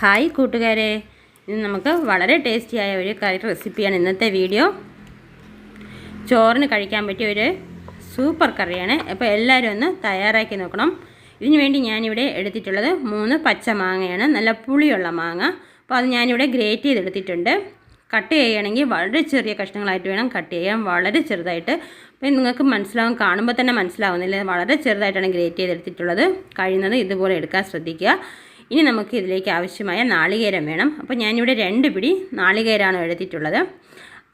Hi കൂട്ടുകാരെ. ഇന്ന് നമുക്ക് വളരെ ടേസ്റ്റിയായ ഒരു കറി റെസിപ്പിയാണ് ഇന്നത്തെ വീഡിയോ ചോറിന് കഴിക്കാൻ പറ്റിയ ഒരു സൂപ്പർ കറിയാണ് അപ്പോൾ എല്ലാവരും ഒന്ന് തയ്യാറാക്കി നോക്കണം. ഇതിനു വേണ്ടി ഞാനിവിടെ എടുത്തിട്ടുള്ളത് മൂന്ന് പച്ച മാങ്ങയാണ്. നല്ല പുളിയുള്ള മാങ്ങ. അപ്പോൾ അത് ഞാനിവിടെ ഗ്രേറ്റ് ചെയ്തെടുത്തിട്ടുണ്ട്. കട്ട് ചെയ്യുകയാണെങ്കിൽ വളരെ ചെറിയ കഷ്ണങ്ങളായിട്ട് വേണം കട്ട് ചെയ്യാൻ വളരെ ചെറുതായിട്ട്. അപ്പം നിങ്ങൾക്ക് മനസ്സിലാവും കാണുമ്പോൾ തന്നെ മനസ്സിലാവുന്നില്ല. വളരെ ചെറുതായിട്ടാണ് ഗ്രേറ്റ് ചെയ്തെടുത്തിട്ടുള്ളത്. കഴിയുന്നത് ഇതുപോലെ എടുക്കാൻ ശ്രദ്ധിക്കുക. ഇനി നമുക്ക് ഇതിലേക്ക് ആവശ്യമായ നാളികേരം വേണം. അപ്പോൾ ഞാനിവിടെ രണ്ട് പിടി നാളികേരമാണ് എടുത്തിട്ടുള്ളത്.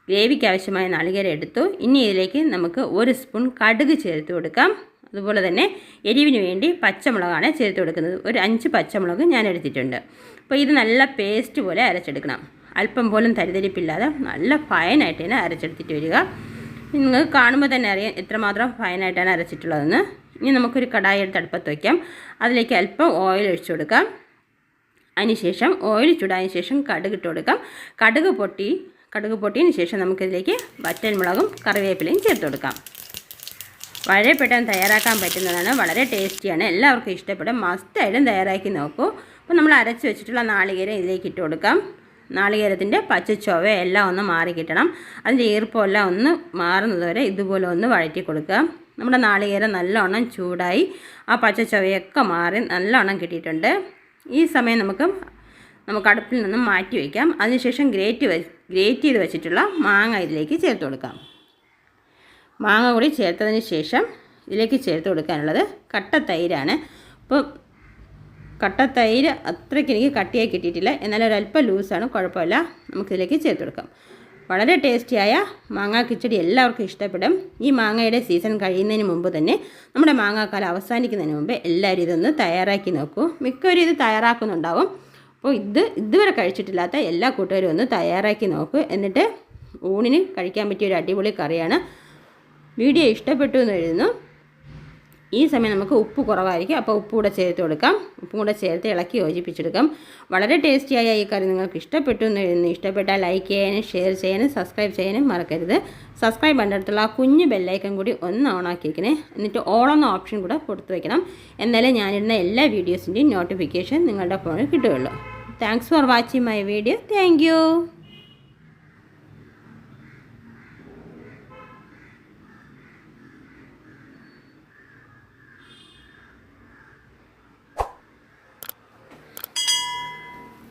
ഗ്രേവിക്ക് ആവശ്യമായ നാളികേരം എടുത്തു. ഇനി ഇതിലേക്ക് നമുക്ക് ഒരു സ്പൂൺ കടുക് ചേർത്ത് കൊടുക്കാം. അതുപോലെ തന്നെ എരിവിന് വേണ്ടി പച്ചമുളകാണ് ചേർത്ത് കൊടുക്കുന്നത്. ഒരു അഞ്ച് പച്ചമുളക് ഞാൻ എടുത്തിട്ടുണ്ട്. അപ്പോൾ ഇത് നല്ല പേസ്റ്റ് പോലെ അരച്ചെടുക്കണം. അല്പം പോലും തരിതരിപ്പില്ലാതെ നല്ല ഫൈനായിട്ട് തന്നെ അരച്ചെടുത്തിട്ട് വരിക. നിങ്ങൾ കാണുമ്പോൾ തന്നെ അറിയാം എത്രമാത്രം ഫൈനായിട്ടാണ് അരച്ചിട്ടുള്ളതെന്ന്. ഇനി നമുക്കൊരു കടായി എടുത്ത് അടുപ്പത്ത് വയ്ക്കാം. അതിലേക്ക് അല്പം ഓയിൽ ഒഴിച്ചു കൊടുക്കാം. അതിനുശേഷം ഓയിൽ ചൂടായതിനു ശേഷം കടുക് ഇട്ട് കൊടുക്കാം. കടുക് പൊട്ടി കടുക് പൊട്ടിയതിന് ശേഷം നമുക്കിതിലേക്ക് വറ്റൻമുളകും കറിവേപ്പിലയും ചേർത്ത് കൊടുക്കാം. വളരെ പെട്ടെന്ന് തയ്യാറാക്കാൻ പറ്റുന്നതാണ്. വളരെ ടേസ്റ്റിയാണ്. എല്ലാവർക്കും ഇഷ്ടപ്പെടും. മസ്റ്റായിട്ടും തയ്യാറാക്കി നോക്കൂ. അപ്പോൾ നമ്മൾ അരച്ച് വെച്ചിട്ടുള്ള നാളികേരം ഇതിലേക്ക് ഇട്ട് കൊടുക്കാം. നാളികേരത്തിന്റെ പച്ച ചൊവ എല്ലാം ഒന്ന് മാറി കിട്ടണം. അതിന്റെ ഈർപ്പമെല്ലാം ഒന്ന് മാറുന്നത് വരെ ഇതുപോലെ ഒന്ന് വഴറ്റി കൊടുക്കുക. നമ്മുടെ നാളികേരം നല്ലോണം ചൂടായി ആ പച്ച ചൊവയൊക്കെ മാറി നല്ലോണം കിട്ടിയിട്ടുണ്ട്. ഈ സമയം നമുക്ക് നമുക്ക് അടുപ്പിൽ നിന്നും മാറ്റി വയ്ക്കാം. അതിനുശേഷം ഗ്രേറ്റ് ഗ്രേറ്റ് ചെയ്ത് വെച്ചിട്ടുള്ള മാങ്ങ ഇതിലേക്ക് ചേർത്ത് കൊടുക്കാം. മാങ്ങ കൂടി ചേർത്തതിന് ശേഷം ഇതിലേക്ക് ചേർത്ത് കൊടുക്കാനുള്ളത് കട്ട തൈരാണ്. അപ്പോൾ കട്ട തൈര് അത്രയ്ക്ക് എനിക്ക് കട്ടിയായി കിട്ടിയിട്ടില്ല. എന്നാൽ ഒരല്പം ലൂസാണ് കുഴപ്പമില്ല. നമുക്കിതിലേക്ക് ചേർത്ത് കൊടുക്കാം. വളരെ ടേസ്റ്റിയായ മാങ്ങാ കിച്ചടി എല്ലാവർക്കും ഇഷ്ടപ്പെടും. ഈ മാങ്ങയുടെ സീസൺ കഴിയുന്നതിന് മുമ്പ് തന്നെ നമ്മുടെ മാങ്ങാക്കാലം അവസാനിക്കുന്നതിന് മുമ്പ് എല്ലാവരും ഇതൊന്ന് തയ്യാറാക്കി നോക്കൂ. മിക്കവരും ഇത് തയ്യാറാക്കുന്നുണ്ടാവും. അപ്പോൾ ഇത് ഇതുവരെ കഴിച്ചിട്ടില്ലാത്ത എല്ലാ കൂട്ടുകാരും ഒന്ന് തയ്യാറാക്കി നോക്കൂ. എന്നിട്ട് ഊണിന് കഴിക്കാൻ പറ്റിയ ഒരു അടിപൊളി കറിയാണ്. വീഡിയോ ഇഷ്ടപ്പെട്ടു എന്ന് എഴുതുന്നു. ഈ സമയം നമുക്ക് ഉപ്പ് കുറവായിരിക്കും. അപ്പോൾ ഉപ്പ് കൂടെ ചേർത്ത് കൊടുക്കാം. ഉപ്പും കൂടെ ചേർത്ത് ഇളക്കി യോജിപ്പിച്ചെടുക്കാം. വളരെ ടേസ്റ്റിയായ ഈ കറി നിങ്ങൾക്ക് ഇഷ്ടപ്പെട്ടു എന്ന് എഴുതുന്നു ഇഷ്ടപ്പെട്ടാൽ ലൈക്ക് ചെയ്യാനും ഷെയർ ചെയ്യാനും സബ്സ്ക്രൈബ് ചെയ്യാനും മറക്കരുത്. സബ്സ്ക്രൈബ് ബട്ടടുത്തുള്ള ആ കുഞ്ഞ് ബെല്ലൈക്കൻ കൂടി ഒന്ന് ഓണാക്കി വയ്ക്കണേ എന്നിട്ട് എന്ന ഓപ്ഷൻ കൂടെ കൊടുത്തു വയ്ക്കണം എന്നാലേ ഞാനിടുന്ന എല്ലാ വീഡിയോസിന്റെയും നോട്ടിഫിക്കേഷൻ നിങ്ങളുടെ ഫോണിൽ കിട്ടുകയുള്ളൂ. Thanks for watching my video thank